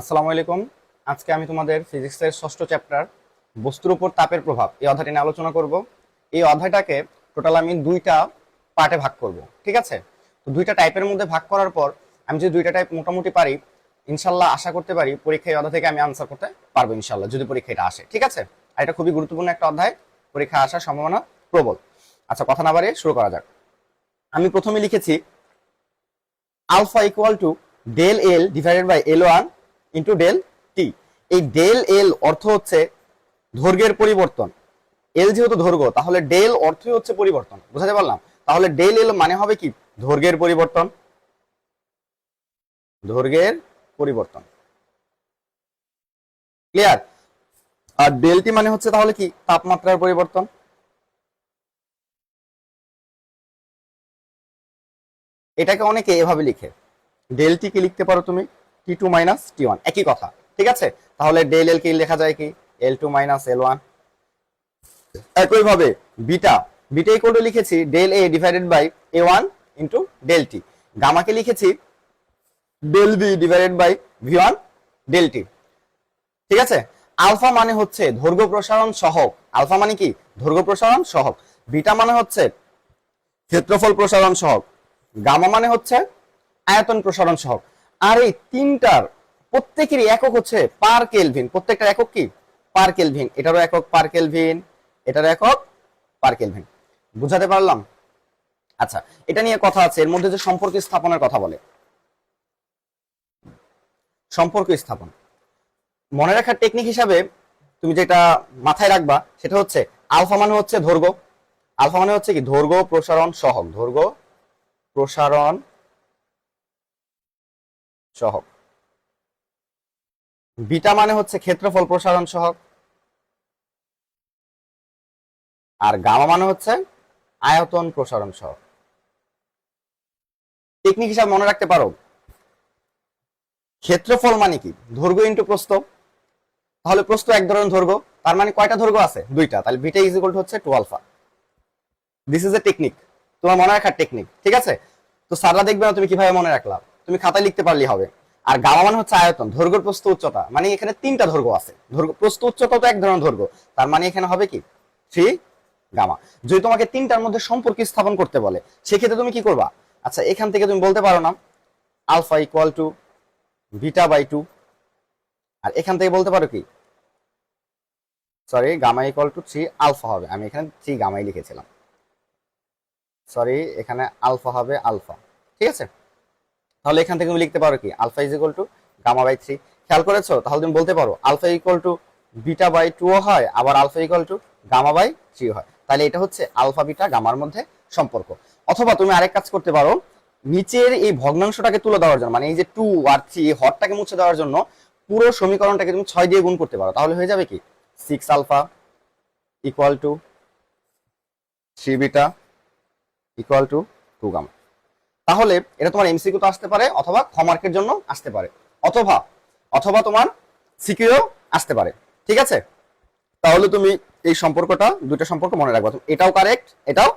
আসসালামু আলাইকুম। আজকে আমি তোমাদের ফিজিক্সের ষষ্ঠ চ্যাপ্টার, বস্তুর উপর তাপের প্রভাব এই অধ্যায়টি নিয়ে আলোচনা করব। এই অধ্যায়টাকে টোটাল আমি দুইটা পার্টে ভাগ করব, ঠিক আছে? তো দুইটা টাইপের মধ্যে ভাগ করার পর আমি যদি দুইটা টাইপ মোটামুটি পারি ইনশাল্লাহ আশা করতে পারি পরীক্ষায় অধ্যায় থেকে আমি আনসার করতে পারব ইনশাল্লাহ যদি পরীক্ষা এটা আসে, ঠিক আছে? আর এটা খুবই গুরুত্বপূর্ণ একটা অধ্যায়, পরীক্ষা আসার সম্ভাবনা প্রবল। আচ্ছা কথা না বাড়িয়ে শুরু করা যাক। আমি প্রথমে লিখেছি, alpha equal to del L divided by L one into del T এই ডেল এল অর্থ হচ্ছে দৈর্ঘ্যের পরিবর্তন। এল যেহেতু দৈর্ঘ্য তাহলে ডেল অর্থই হচ্ছে পরিবর্তন। বুঝাতে পারলাম? তাহলে ডেল এল মানে হবে কি? দৈর্ঘ্যের পরিবর্তন। দৈর্ঘ্যের পরিবর্তন। ক্লিয়ার আর ডেলটি মানে হচ্ছে তাহলে কি? তাপমাত্রার পরিবর্তন। এটাকে অনেকে এভাবে লিখে। ডেলটি কি লিখতে পারো তুমি? T two minus T one একই কথা, ঠিক আছে? তাহলে ডেল এল কি লেখা যায় কি? L two minus L one একইভাবে বিটা বিটা ইকুয়াল লিখেছি del A divided by A one into del T গামাকে লিখেছি del B divided by V one del T ঠিক আছে? আলফা মানে হচ্ছে দৈর্ঘ্য প্রসারণ সহক। আলফা মানে কি? দৈর্ঘ্য প্রসারণ সহক। বিটা মানে হচ্ছে ক্ষেত্রফল প্রসারণ সহক। গামা মানে হচ্ছে আয়তন প্রসারণ সহক। আর এই তিনটার প্রত্যেকেরই একক হচ্ছে পার কেলভিন। প্রত্যেকটার একক কি? Per kelvin. এটারও একক পার কেলভিন, এটারও একক পার কেলভিন। বুঝাতে পারলাম? আচ্ছা এটা নিয়ে কথা আছে। এর মধ্যে যে সম্পর্ক স্থাপনের কথা বলে। সম্পর্ক স্থাপন। মনে রাখার টেকনিক হিসাবে তুমি যেটা মাথায় রাখবা, সেটা হচ্ছে আলফা মানে হচ্ছে দৈর্ঘ্য আলফা মানে হচ্ছে কি? দৈর্ঘ্য প্রসারণ সহক দৈর্ঘ্য প্রসারণ সহক। বিটা মানে হচ্ছে ক্ষেত্রফল প্রসারণ সহক। আর গামা মানে হচ্ছে আয়তন প্রসারণ সহক। টেকনিক হিসাবে মনে রাখতে পারো। ক্ষেত্রফল মানে কি? দৈর্ঘ্য ইন্টু প্রস্থ। তাহলে প্রস্থ এক ধরনের দৈর্ঘ্য তার মানে কয়টা দৈর্ঘ্য আছে? দুইটা। তাহলে বিটা ইজ ইকুয়াল হচ্ছে to alpha this is a technique তোমার মনে রাখার টেকনিক ঠিক আছে? তো স্যাররা দেখবে না তুমি কীভাবে মনে রাখলা। তুমি খাতায় লিখতে পারলেই হবে। আর গামা মানে হচ্ছে আয়তন দৈর্ঘ্য প্রস্থ উচ্চতা। মানে এখানে তিনটা দৈর্ঘ্য আছে। দৈর্ঘ্য প্রস্থ উচ্চতা তো এক ধরনের দৈর্ঘ্য তার মানে এখানে হবে কি? Three gamma. যদি তোমাকে তিনটার মধ্যে সম্পর্ক স্থাপন করতে বলে, সেক্ষেত্রে তুমি কি করবা? আচ্ছা এখান থেকে তুমি বলতে পারো না। Alpha equal to beta by two. আর এখান থেকে বলতে পারো কি? Sorry gamma equal to three alpha হবে। আমি এখানে থ্রি গামাই লিখেছিলাম। সরি এখানে আলফা হবে আলফা ঠিক আছে? তাহলে এখান থেকে তুমি লিখতে পারো কি? Alpha is equal to gamma by three. খেয়াল করেছ? তাহলে তুমি বলতে পারো, alpha equal to beta by two হয়, আবার alpha equal to gamma by three হয়। তাহলে এটা হচ্ছে আলফা, বিটা, গামার মধ্যে সম্পর্ক। অথবা তুমি আরেক কাজ করতে পারো, নিচের এই ভগ্নাংশটাকে তুলে দেওয়ার জন্য মানে এই যে টু আর থ্রি এই হরটাকে মুছে দেওয়ার জন্য পুরো সমীকরণটাকে তুমি ছয় দিয়ে গুণ করতে পারো। তাহলে হয়ে যাবে কি? Six alpha equal to three beta equal to two gamma তাহলে এটা তোমার এমসিকিউ তো আসতে পারে অথবা খমার্কের জন্য আসতে পারে। অথবা অথবা তোমার সিকিউ আসতে পারে। ঠিক আছে? তাহলে তুমি এই সম্পর্কটা দুটো সম্পর্ক মনে রাখবা। এটাও কারেক্ট এটাও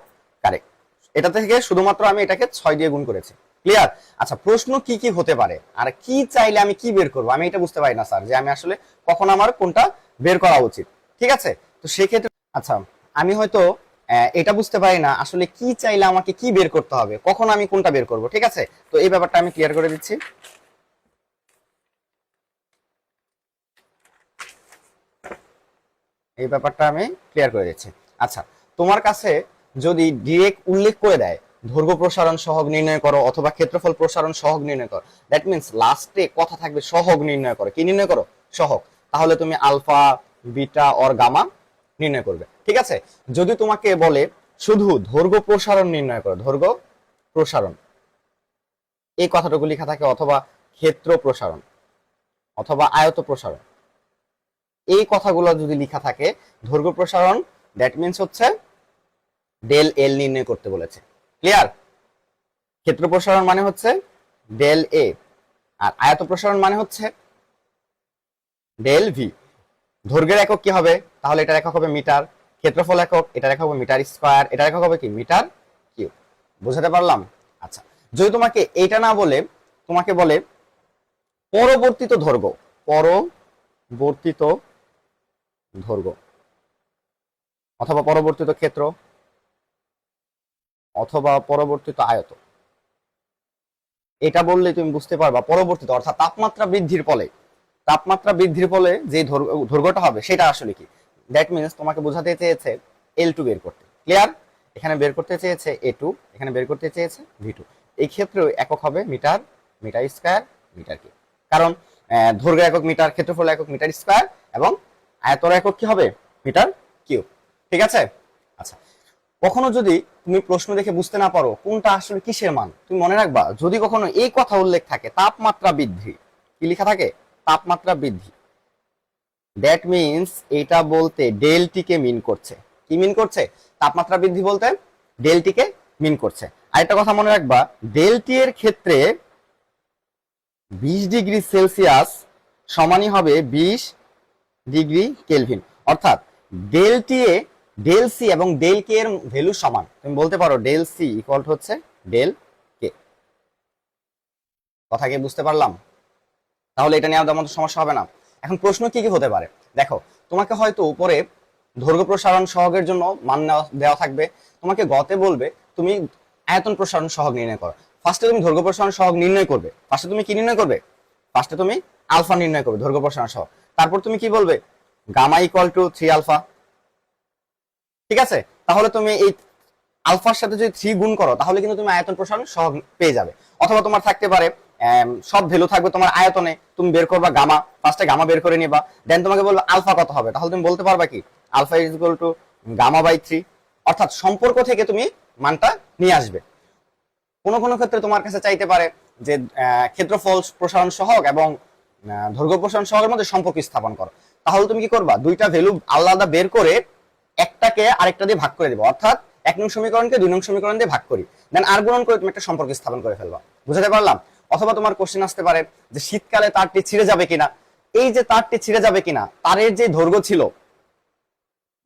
কারেক্ট এটা থেকে শুধুমাত্র আমি এটাকে ছয় দিয়ে গুণ করেছি। ক্লিয়ার আচ্ছা প্রশ্ন কি কি হতে পারে? আর কি চাইলে আমি কি বের করব? আমি এটা বুঝতে পারি না, স্যার, যে আমি আসলে কখন আমার কোনটা বের করা উচিত। ঠিক আছে? তো সেক্ষেত্রে আচ্ছা আমি হয়তো এটা বুঝতে পারি না, আসলে কি চাইলে আমাকে কি বের করতে হবে, কখন আমি কোনটা বের করব, ঠিক আছে? তো এই ব্যাপারটা আমি ক্লিয়ার করে দিচ্ছি। এই ব্যাপারটা আমি ক্লিয়ার করে দিচ্ছি। আচ্ছা তোমার কাছে যদি ডিরেক্ট উল্লেখ করে দেয় দৈর্ঘ্য প্রসারণ সহগ নির্ণয় করো অথবা ক্ষেত্রফল প্রসারণ সহগ নির্ণয় করো দ্যাট মিন্স লাস্টে কথা থাকবে সহগ নির্ণয় করো। কি নির্ণয় করো? সহগ। তাহলে তুমি আলফা, বিটা অর গামা নির্ণয় করবে। ঠিক আছে? যদি তোমাকে বলে শুধু দৈর্ঘ্য প্রসারণ নির্ণয় করো দৈর্ঘ্য প্রসারণ, এই কথাটুকু লেখা থাকে অথবা ক্ষেত্র প্রসারণ অথবা আয়ত প্রসারণ। এই কথাগুলো যদি লেখা থাকে দৈর্ঘ্য প্রসারণ দ্যাট মিন্স হচ্ছে ডেল এল নির্ণয় করতে বলেছে। ক্লিয়ার ক্ষেত্র প্রসারণ মানে হচ্ছে ডেল এ আর আয়ত প্রসারণ মানে হচ্ছে ডেল ভি দৈর্ঘ্যের একক কি হবে? তাহলে এটার একক হবে মিটার। ক্ষেত্রফল একক এটার একক হবে মিটার স্কোয়ার এটার একক হবে কি? Metre cube. বুঝাতে পারলাম? আচ্ছা যদি তোমাকে এটা না বলে, তোমাকে বলে পরবর্তীত দৈর্ঘ্য পরবর্তিত দৈর্ঘ্য অথবা পরবর্তিত ক্ষেত্র, অথবা পরবর্তিত আয়ত। এটা বললে তুমি বুঝতে পারবা পরবর্তীতে, অর্থাৎ তাপমাত্রা বৃদ্ধির ফলে, তাপমাত্রা বৃদ্ধির ফলে যে দৈর্ঘ্যটা হবে, সেটা আসলে কি? দ্যাট মিনস তোমাকে বোঝাতে চেয়েছে এল টু বের করতে। ক্লিয়ার এখানে বের করতে চেয়েছে এ টু এখানে বের করতে চেয়েছে ভি টু এই ক্ষেত্রেও একক হবে মিটার মিটার স্কোয়ার, মিটার কি কারণ দৈর্ঘ্য একক, মিটার ক্ষেত্রফল একক, মিটার স্কোয়ার এবং আয়তর একক কি হবে? Metre cube. ঠিক আছে? আচ্ছা কখনো যদি তুমি প্রশ্ন দেখে বুঝতে না পারো কোনটা আসলে কিসের মান, তুমি মনে রাখবা, যদি কখনো এই কথা উল্লেখ থাকে, তাপমাত্রা বৃদ্ধি। কি লেখা থাকে? তাপমাত্রা বৃদ্ধি। দ্যাট মিনস এটা বলতে ডেলটিকে মিন করছে। কি মিন করছে? তাপমাত্রা বৃদ্ধি বলতে ডেলটিকে মিন করছে। আরেকটা কথা মনে রাখবা ডেলটি এর ক্ষেত্রে বিশ ডিগ্রি সেলসিয়াস সমানই হবে বিশ ডিগ্রি কেলভিন। অর্থাৎ ডেলটি এ ডেল সি এবং ডেল কে এর ভ্যালু সমান। তুমি বলতে পারো ডেল সি ইকুয়াল হচ্ছে ডেল কে কথা কি বুঝতে পারলাম? তাহলে এটা নিয়ে আমাদের সমস্যা হবে না। এখন প্রশ্ন কি কি হতে পারে? দেখো, তোমাকে হয়তো উপরে দৈর্ঘ্য প্রসারণ সহগের জন্য মান দেওয়া থাকবে। তোমাকে গতে বলবে, তুমি আয়তন প্রসারণ সহগ নির্ণয় করো। ফার্স্টে তুমি দৈর্ঘ্য প্রসারণ সহগ নির্ণয় করবে। ফার্স্টে তুমি কি নির্ণয় করবে? ফার্স্টে তুমি আলফা নির্ণয় করবে দৈর্ঘ্য প্রসারণ সহগ। তারপর তুমি কি বলবে? Gamma equal to three alpha ঠিক আছে? তাহলে তুমি এই আলফার সাথে যদি থ্রি গুণ করো, তাহলে কিন্তু তুমি আয়তন প্রসারণ সহগ পেয়ে যাবে। অথবা তোমার থাকতে পারে সব ভ্যালু থাকবে তোমার আয়তনে। তুমি বের করবা গামা ফার্স্টে গামা বের করে নিবা। দেন তোমাকে বলবে আলফা কত হবে। তাহলে তুমি বলতে পারবা কি? Alpha is equal to gamma by three অর্থাৎ সম্পর্ক থেকে তুমি মানটা নিয়ে আসবে। কোনো কোনো ক্ষেত্রে তোমার কাছে চাইতে পারে যে ক্ষেত্রফল প্রসারণ সহগ এবং আহ, দৈর্ঘ্য প্রসারণ সহগের মধ্যে সম্পর্ক স্থাপন করো। তাহলে তুমি কি করবা? দুইটা ভ্যালু আলাদা বের করে একটাকে আরেকটা দিয়ে ভাগ করে দেবো। অর্থাৎ এক নং সমীকরণকে দুই নং সমীকরণ দিয়ে ভাগ করি। দেন আর গুণন করে তুমি একটা সম্পর্ক স্থাপন করে ফেলবা। বুঝাতে পারলাম? অথবা তোমার কোশ্চেন আসতে পারে যে শীতকালে তারটি ছিঁড়ে যাবে কিনা। এই যে তারটি ছিঁড়ে যাবে কিনা, তারের যে দৈর্ঘ্য ছিল,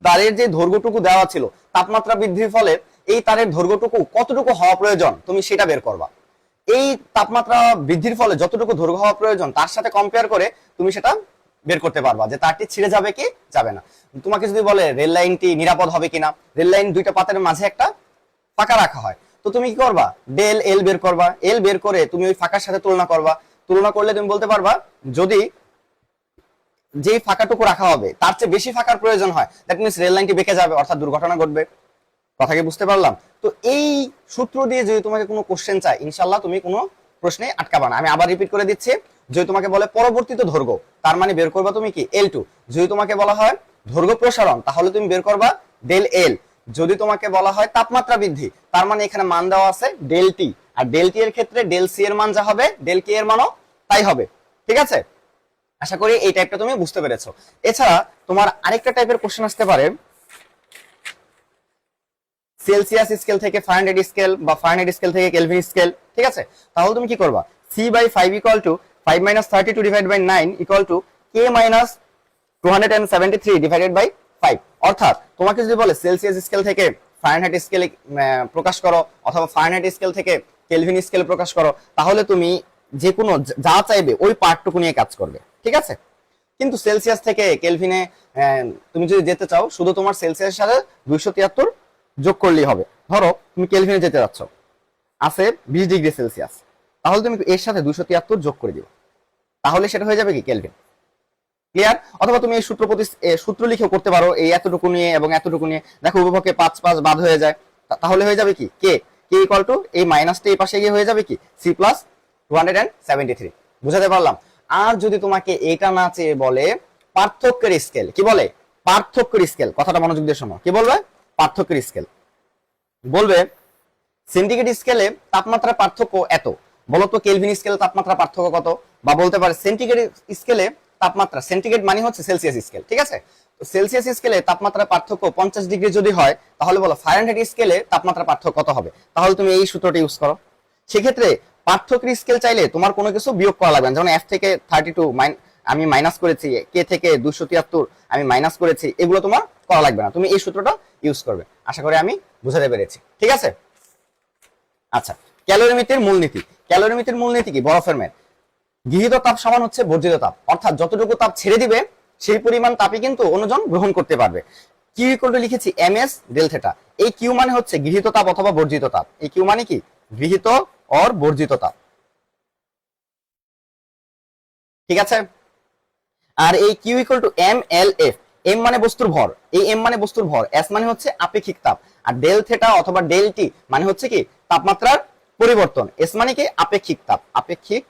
তারের যে দৈর্ঘ্যটুকু দেওয়া ছিল, তাপমাত্রা বৃদ্ধির ফলে এই তারের দৈর্ঘ্যটুকু কতটুকু হওয়া প্রয়োজন, তুমি সেটা বের করবা। এই তাপমাত্রা বৃদ্ধির ফলে যতটুকু দৈর্ঘ্য হওয়া প্রয়োজন, তার সাথে কম্পেয়ার করে তুমি সেটা বের করতে পারবা যে তারটি ছিঁড়ে যাবে কি, যাবে না। তোমাকে যদি বলে রেল লাইনটি নিরাপদ হবে কিনা, রেল লাইন দুইটা পাতের মাঝে একটা ফাঁকা রাখা হয় তো তুমি কি করবা? ডেল এল বের করবা। এল বের করে তুমি ওই ফাঁকার সাথে তুলনা করবা। তুলনা করলে তুমি বলতে পারবা, যদি যেই ফাঁকাটুকু রাখা হবে, তার চেয়ে বেশি ফাঁকার প্রয়োজন হয় দ্যাট মিনস রেল লাইনটি বেঁকে যাবে, অর্থাৎ দুর্ঘটনা ঘটবে। কথা কি বুঝতে পারলাম? তো এই সূত্র দিয়ে যদি তোমাকে কোনো কোশ্চেন চাই ইনশাল্লাহ তুমি কোনো প্রশ্নে আটকাবা না। আমি আবার রিপিট করে দিচ্ছি। যদি তোমাকে বলে পরবর্তীত দৈর্ঘ্য তার মানে বের করবা তুমি কি? এল টু যদি তোমাকে বলা হয় দৈর্ঘ্য প্রসারণ, তাহলে তুমি বের করবা ডেল এল যদি তোমাকে বলা হয় তাপমাত্রা বৃদ্ধি, তার মানে এখানে মান দেওয়া আছে ডেল টি। আর ডেল টি এর ক্ষেত্রে ডেল সি এর মান যা হবে, ডেল কে এর মানও তাই হবে। ঠিক আছে? আশা করি এই টাইপটা তুমি বুঝতে পেরেছ। এছাড়া তোমার আরেকটা টাইপের কোশ্চেন আসতে পারে। সেলসিয়াস স্কেল থেকে ফারেনহাইট স্কেল বা ফারেনহাইট স্কেল থেকে কেলভিন স্কেল ঠিক আছে? তাহলে তুমি কি করবা? C by five equal to five minus thirty two divide by nine equal to K minus two hundred and seventy three divided by five অর্থাৎ তোমাকে যদি বলে সেলসিয়াস স্কেল থেকে ফারেনহাইট স্কেলে প্রকাশ করো অথবা ফারেনহাইট স্কেল থেকে কেলভিন স্কেলে প্রকাশ করো, তাহলে তুমি যে কোনো যা চাইবে ওই পার্টটুকু নিয়ে কাজ করবে। ঠিক আছে? কিন্তু সেলসিয়াস থেকে কেলভিনে তুমি যদি যেতে চাও, শুধু তোমার সেলসিয়াসের সাথে দুইশো তিয়াত্তর যোগ করলেই হবে। ধরো, তুমি কেলভিনে যেতে যাচ্ছ, আছে বিশ ডিগ্রি সেলসিয়াস তাহলে তুমি এর সাথে দুইশো তিয়াত্তর যোগ করে দিও তাহলে সেটা হয়ে যাবে কি কেলভিন ক্লিয়ার অথবা তুমি এই সূত্র প্রতি সূত্র লিখেও করতে পারো এই এতটুকু নিয়ে এবং এতটুকু নিয়ে। দেখো উপভোগে পাঁচ পাঁচ বাদ হয়ে যায়। তাহলে হয়ে যাবে কি? কে কে ইকুয়াল টু এই মাইনাসটা এই পাশে গিয়ে হয়ে যাবে কি? C plus two hundred and seventy three বুঝাতে পারলাম? আর যদি তোমাকে এটা না চেয়ে বলে, পার্থক্যের স্কেল কি বলে? পার্থক্যের স্কেল কথাটা মনোযোগ দিয়ে শোনো। কি বলবে? পার্থক্যের স্কেল বলবে সেন্টিগ্রেড স্কেলে তাপমাত্রার পার্থক্য এত। বলতো কেলভিন স্কেলে তাপমাত্রা পার্থক্য কত? বা বলতে পারে সেন্টিগ্রেড স্কেলে তাপমাত্রা সেন্টিগ্রেড মানে হচ্ছে সেলসিয়াস স্কেল ঠিক আছে? তো সেলসিয়াস স্কেলে তাপমাত্রার পার্থক্য পঞ্চাশ ডিগ্রি যদি হয়, তাহলে বলো ফারেনহাইট স্কেলে তাপমাত্রা পার্থক্য কত হবে? তাহলে তুমি এই সূত্রটি ইউজ করো। সেক্ষেত্রে পার্থক্যের স্কেল চাইলে তোমার কোনো কিছু বিয়োগ করা লাগবে যেমন এফ থেকে থার্টি টু আমি মাইনাস করেছি কে থেকে দুশো তিয়াত্তর, আমি মাইনাস করেছি, এগুলো তোমার করা লাগবে না। তুমি এই সূত্রটা ইউজ করবে। আশা করি আমি বুঝাতে পেরেছি। ঠিক আছে? আচ্ছা ক্যালোরিমিতির মূলনীতি। ক্যালোরিমিতির মূলনীতি কি? বরফের ম্যাট গৃহীত তাপ সমান হচ্ছে বর্জিত তাপ। অর্থাৎ যতটুকু তাপ ছেড়ে দিবে, সেই পরিমাণ তাপই কিন্তু অন্যজন গ্রহণ করতে পারবে। কিউ ইকুয়াল লিখেছি এম এস ডেল থেটা এই কিউ মানে হচ্ছে গৃহীত তাপ অথবা বর্জিত তাপ। এই কিউ মানে কি? গৃহীত অর বর্জিত তাপ। ঠিক আছে? আর এই Q equal to M L F M মানে বস্তুর ভর। এই এম মানে বস্তুর ভর। এস মানে হচ্ছে আপেক্ষিক তাপ। আর ডেল থেটা অথবা ডেল টি মানে হচ্ছে কি? তাপমাত্রার পরিবর্তন। এস মানে কি? আপেক্ষিক তাপ। আপেক্ষিক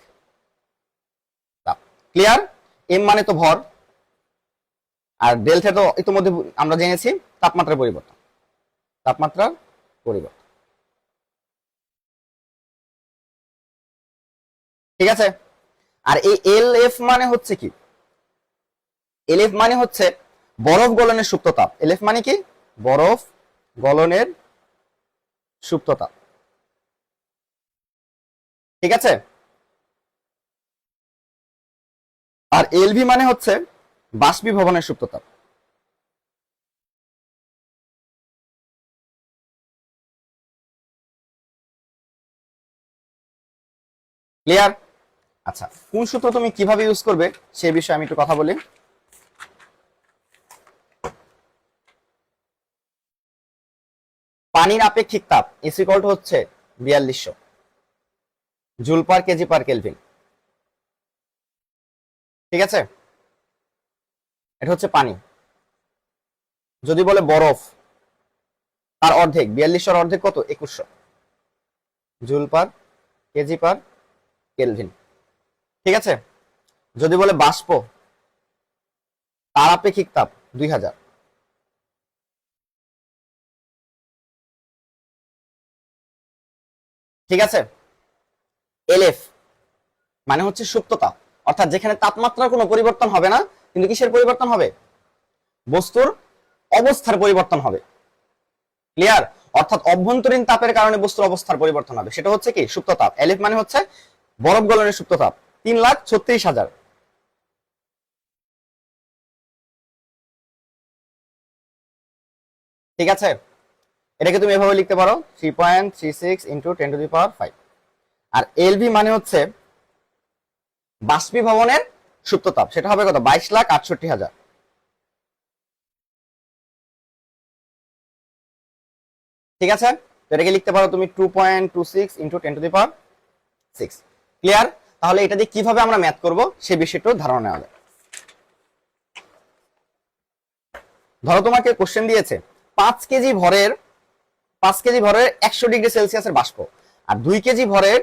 ক্লিয়ার এম মানে তো ভর। আর ডেল থেটা তো ইতিমধ্যে আমরা জেনেছি, তাপমাত্রার পরিবর্তন। তাপমাত্রার পরিবর্তন। ঠিক আছে? আর এই এল এফ মানে হচ্ছে কি? এল এফ মানে হচ্ছে বরফ গলনের সুপ্ত তাপ। এল এফ মানে কি? বরফ গলনের সুপ্ত তাপ। ঠিক আছে? আর এলভি মানে হচ্ছে বাষ্পীভবনের সুপ্ত তাপ ক্লিয়ার আচ্ছা কোন সূত্র তুমি কীভাবে ইউজ করবে সে বিষয়ে আমি একটু কথা বলি। পানির আপেক্ষিক তাপ ইসিকল হচ্ছে বিয়াল্লিশশো। Joule per kg per Kelvin ঠিক আছে? এটা হচ্ছে পানি। যদি বলে বরফ, তার অর্ধেক, বিয়াল্লিশশোর অর্ধেক কত? একুশশো। Joule per, kg per, Kelvin. ঠিক আছে? যদি বলে বাষ্প, তার আপেক্ষিক তাপ দুই হাজার। ঠিক আছে? এলএফ মানে হচ্ছে সুপ্ত তাপ। অর্থাৎ যেখানে তাপমাত্রার কোনো পরিবর্তন হবে না, কিন্তু কিসের পরিবর্তন হবে? বস্তুর অবস্থার পরিবর্তন হবে। ক্লিয়ার অর্থাৎ অভ্যন্তরীণ তাপের কারণে বস্তুর অবস্থার পরিবর্তন হবে। সেটা হচ্ছে কি? সুপ্ত তাপ। এলএফ মানে হচ্ছে বরফ গলনের সুপ্ত তাপ। তিন লাখ ছত্রিশ হাজার। ঠিক আছে? এটাকে তুমি এভাবে লিখতে পারো। Three point three six into ten to the power five R LV মানে হচ্ছে বাষ্পীভবনের সুপ্ত তাপ। সেটা হবে কত? বাইশ লাখ আটষট্টি হাজার। ঠিক আছে? এটাকে লিখতে পারো তুমি two point two six into ten to the power six clear তাহলে এটা দিয়ে কীভাবে আমরা ম্যাথ করব? সে বিষয়টাও ধারণা নেওয়া যায় ধরো তোমাকে কোশ্চেন দিয়েছে, পাঁচ কেজি ভরের, পাঁচ কেজি ভরের একশো ডিগ্রি সেলসিয়াসের বাষ্প, আর দুই কেজি ভরের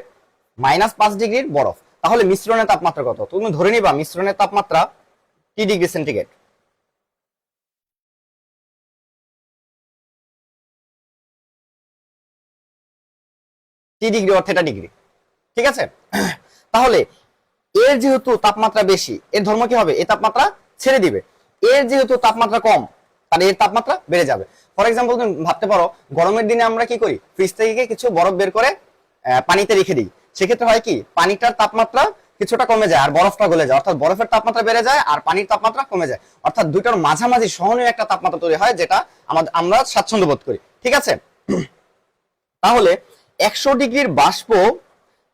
মাইনাস পাঁচ ডিগ্রির বরফ। তাহলে মিশ্রণের তাপমাত্রা কত? তুমি ধরে নিবা মিশ্রণের তাপমাত্রা T degree centigrade? T degree or theta degree? ঠিক আছে? তাহলে এর যেহেতু তাপমাত্রা বেশি, এর ধর্ম কি হবে? এ তাপমাত্রা ছেড়ে দিবে। এর যেহেতু তাপমাত্রা কম, তাহলে এর তাপমাত্রা বেড়ে যাবে। ফর এক্সাম্পল তুমি ভাবতে পারো, গরমের দিনে আমরা কি করি? ফ্রিজ থেকে কিছু বরফ বের করে পানিতে রেখে দিই। সেক্ষেত্রে হয় কি, পানিটার তাপমাত্রা কিছুটা কমে যায় আর বরফটা গলে যায়। অর্থাৎ বরফের তাপমাত্রা বেড়ে যায় আর পানির তাপমাত্রা কমে যায়। অর্থাৎ দুইটার মাঝামাঝি সহনীয় একটা তাপমাত্রা তৈরি হয় যেটা আমাদের আমরা স্বাচ্ছন্দ্য বোধ করি। ঠিক আছে? তাহলে একশো ডিগ্রির বাষ্প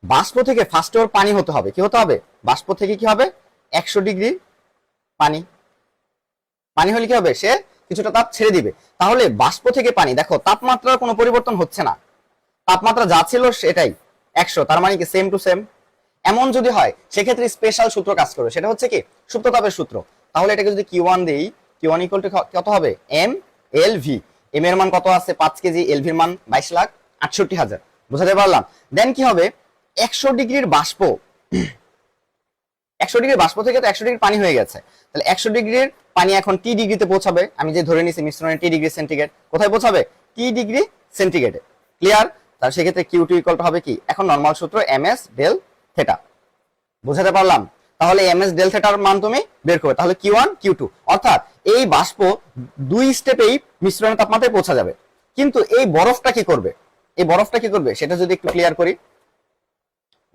বাষ্প থেকে ফার্স্ট ওর পানি হতে হবে। কি হতে হবে? বাষ্প থেকে কি হবে? একশো ডিগ্রি পানি। পানি হলে কি হবে? সে কিছুটা তাপ ছেড়ে দিবে। তাহলে বাষ্প থেকে পানি, দেখো, তাপমাত্রার কোনো পরিবর্তন হচ্ছে না। তাপমাত্রা যা ছিল সেটাই। একশো, তার মানে কি সেম টু সেম এমন যদি হয়, সেক্ষেত্রে স্পেশাল সূত্র কাজ করবে। সেটা হচ্ছে কি? সুপ্ত তাপের সূত্র। তাহলে এটাকে যদি কিউ ওয়ান দিই কিউ ওয়ান ইকুয়াল টু কত হবে? এম এল ভি এম এর মান কত আছে? পাঁচ কেজি এল ভির মান বাইশ লাখ আটষট্টি হাজার। বুঝাতে পারলাম? দেন কি হবে? একশো ডিগ্রির বাষ্প। একশো ডিগ্রি বাষ্প থেকে তো একশো ডিগ্রি পানি হয়ে গেছে। তাহলে একশো ডিগ্রির পানি এখন টি ডিগ্রিতে পৌঁছাবে। আমি যে ধরে নিছি মিশ্রণে টি ডিগ্রি সেন্টিগ্রেড কোথায় পৌঁছাবে? টি ডিগ্রি সেন্টিগ্রেডে ক্লিয়ার তার সেক্ষেত্রে কিউ টু ইকুয়াল হবে কি? এখন নর্মাল সূত্র এম এস ডেল থেটা বুঝাতে পারলাম? তাহলে এম এস ডেল থেটার মান তুমি বের করবে। তাহলে কিউ ওয়ান কিউ টু অর্থাৎ এই বাষ্প দুই স্টেপেই মিশ্রণের তাপমাত্রায় পৌঁছা যাবে। কিন্তু এই বরফটা কি করবে? এই বরফটা কি করবে? সেটা যদি একটু ক্লিয়ার করি।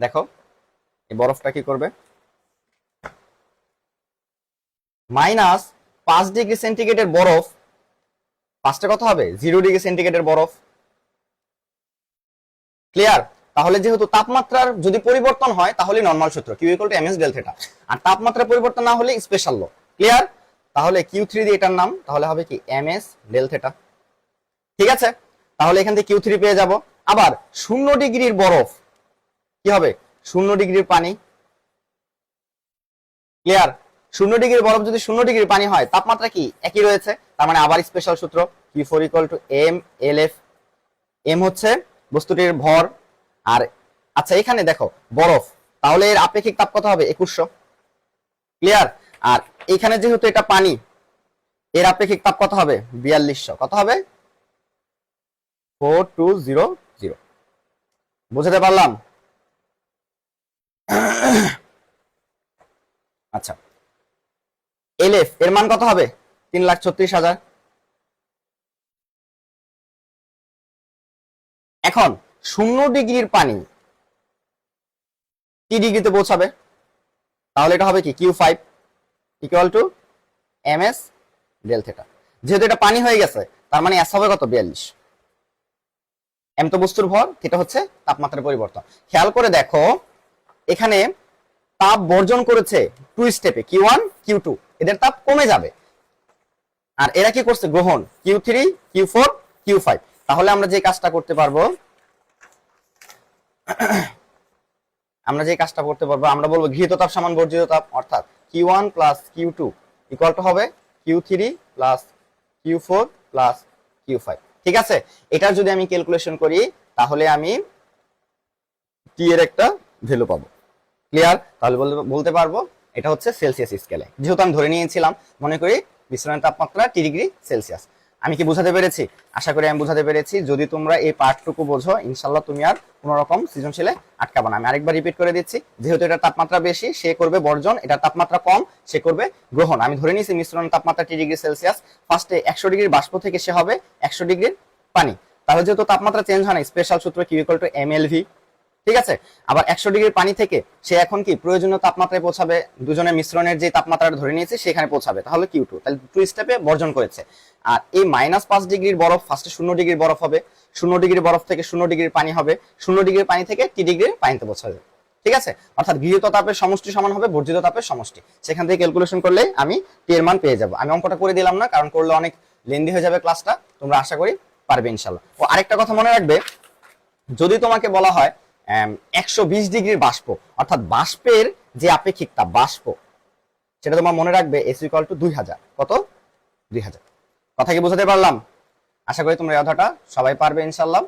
দেখো, এই বরফটা কি করবে? মাইনাস পাঁচ ডিগ্রি সেন্টিগ্রেডের বরফ। পাঁচটা কত হবে? জিরো ডিগ্রি সেন্টিগ্রেডের বরফ। ক্লিয়ার তাহলে যেহেতু তাপমাত্রার যদি পরিবর্তন হয় তাহলে নর্মাল সূত্র Q equal to M S del theta আর তাপমাত্রা পরিবর্তন না হলে স্পেশাল ল ক্লিয়ার তাহলে কিউ থ্রি দিয়ে এটার নাম, তাহলে হবে কি এমএস ডেল থেটা ঠিক আছে? তাহলে এখান থেকে কিউ থ্রি পেয়ে যাব। আবার শূন্য ডিগ্রির বরফ, কি হবে? শূন্য ডিগ্রির পানি। ক্লিয়ার শূন্য ডিগ্রির বরফ যদি শূন্য ডিগ্রির পানি হয়, তাপমাত্রা কি একই রয়েছে? তার মানে আবার স্পেশাল সূত্র Q four equal to M L F M হচ্ছে বস্তুটির ভর। আর আচ্ছা এখানে দেখো, বরফ। তাহলে এর আপেক্ষিক তাপ কত হবে? একুশশো। ক্লিয়ার আর এখানে যেহেতু এটা পানি, এর আপেক্ষিক তাপ কত হবে? বিয়াল্লিশশো। কত হবে? ফোর টু জিরো জিরো বুঝতে পারলাম? আচ্ছা। এলএফ এর মান কত হবে? তিন লাখ ছত্রিশ হাজার। এখন শূন্য ডিগ্রির পানি কি ডিগ্রিতে পৌঁছাবে? তাহলে এটা হবে কি? Q five equal to M S del theta যেহেতু এটা পানি হয়ে গেছে, তার মানে এস হবে কত? বিয়াল্লিশ। এম তো বস্তুর ভর থিটা হচ্ছে তাপমাত্রার পরিবর্তন। খেয়াল করে দেখো, এখানে তাপ বর্জন করেছে টু স্টেপে কিউ ওয়ান কিউ টু এদের তাপ কমে যাবে। আর এরা কি করছে? গ্রহণ। Q three Q four Q five তাহলে আমরা যে কাজটা করতে পারব, আমরা যে কাজটা করতে পারব, আমরা বলব গৃহীত তাপ সমান বর্জিত তাপ, অর্থাৎ Q one plus Q two equal to হবে Q three plus Q four plus Q five ঠিক আছে? এটার যদি আমি ক্যালকুলেশন করি, তাহলে আমি টি এর একটা ভ্যালু পাবো। ক্লিয়ার তাহলে বলতে পারব, এটা হচ্ছে সেলসিয়াস স্কেলে যেহেতু আমি ধরে নিয়েছিলাম, মনে করি বিশ্রামের তাপমাত্রা টি ডিগ্রি সেলসিয়াস আমি কি বোঝাতে পেরেছি? আশা করি আমি বোঝাতে পেরেছি। যদি তোমরা এই পার্টটুকু বোঝো ইনশাল্লাহ তুমি আর কোন রকম সৃজনশীলে আটকাবে না। আমি আরেকবার রিপিট করে দিচ্ছি। যেহেতু এটার তাপমাত্রা বেশি, সে করবে বর্জন। এটার তাপমাত্রা কম, সে করবে গ্রহণ। আমি ধরে নিয়েছি মিশ্রণ তাপমাত্রা টি ডিগ্রি সেলসিয়াস। ফার্স্টে একশো ডিগ্রির বাষ্প থেকে সে হবে একশো ডিগ্রির পানি। তাহলে যেহেতু তাপমাত্রা চেঞ্জ হয় না স্পেশাল সূত্র Q equal to M L V ঠিক আছে? আবার একশো ডিগ্রির পানি থেকে সে এখন কি প্রয়োজনীয় তাপমাত্রায় পৌঁছাবে? দুজনের মিশ্রণের যে তাপমাত্রা ধরে নিয়েছে, সেখানে পৌঁছাবে। তাহলে কিউ টু তাহলে টু স্টেপে বর্জন করেছে। আর এই মাইনাস পাঁচ ডিগ্রির বরফ ফার্স্টে শূন্য ডিগ্রির বরফ হবে, শূন্য ডিগ্রি বরফ থেকে শূন্য ডিগ্রির পানি হবে, শূন্য ডিগ্রির পানি থেকে টি ডিগ্রির পানিতে পৌঁছাবে ঠিক আছে? অর্থাৎ গৃহীত তাপের সমষ্টি সমান হবে বর্জিত তাপের সমষ্টি। সেখান থেকে ক্যালকুলেশন করলে আমি টি এর মান পেয়ে যাব। আমি অঙ্কটা করে দিলাম না, কারণ করলে অনেক লেন্দি হয়ে যাবে ক্লাসটা তোমরা আশা করি পারবে ইনশাল্লাহ। ও আরেকটা কথা মনে রাখবে, যদি তোমাকে বলা হয় একশো বিশ ডিগ্রির বাষ্প, অর্থাৎ বাষ্পের যে আপেক্ষিক তাপ, বাষ্প, সেটা তোমার মনে রাখবে এস ইকুয়াল টু দুই হাজার। কত? দুই হাজার। কথা কি বোঝাতে পারলাম? আশা করি তোমরা এই কথাটা সবাই পারবে ইনশাল্লাহ